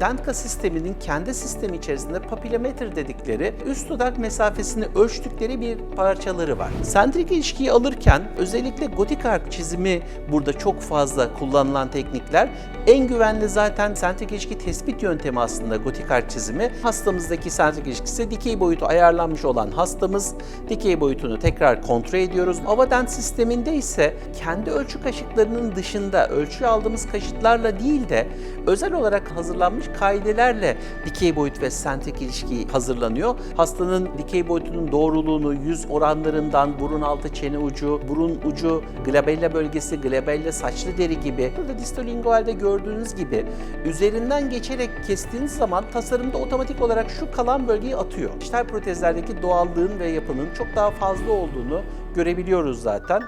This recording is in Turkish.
Dentka sisteminin kendi sistemi içerisinde papilometre dedikleri üst dudak mesafesini ölçtükleri bir parçaları var. Sentrik ilişkiyi alırken özellikle gotik ark çizimi burada çok fazla kullanılan teknikler. En güvenli zaten sentrik ilişki tespit yöntemi aslında gotik ark çizimi. Hastamızdaki sentrik ilişkisi dikey boyutu ayarlanmış olan hastamız. Dikey boyutunu tekrar kontrol ediyoruz. Avadent sisteminde ise kendi ölçü kaşıklarının dışında ölçü aldığımız kaşıklarla değil de özel olarak hazırlanmış kaidelerle dikey boyut ve sentrik ilişki hazırlanıyor. Hastanın dikey boyutunun doğruluğunu yüz oranlarından burun altı çene ucu, burun ucu, glabella bölgesi, glabella saçlı deri gibi burada distolingualde gördüğünüz gibi üzerinden geçerek kestiğiniz zaman tasarımda otomatik olarak şu kalan bölgeyi atıyor. Dijital protezlerdeki doğallığın ve yapının çok daha fazla olduğunu görebiliyoruz zaten.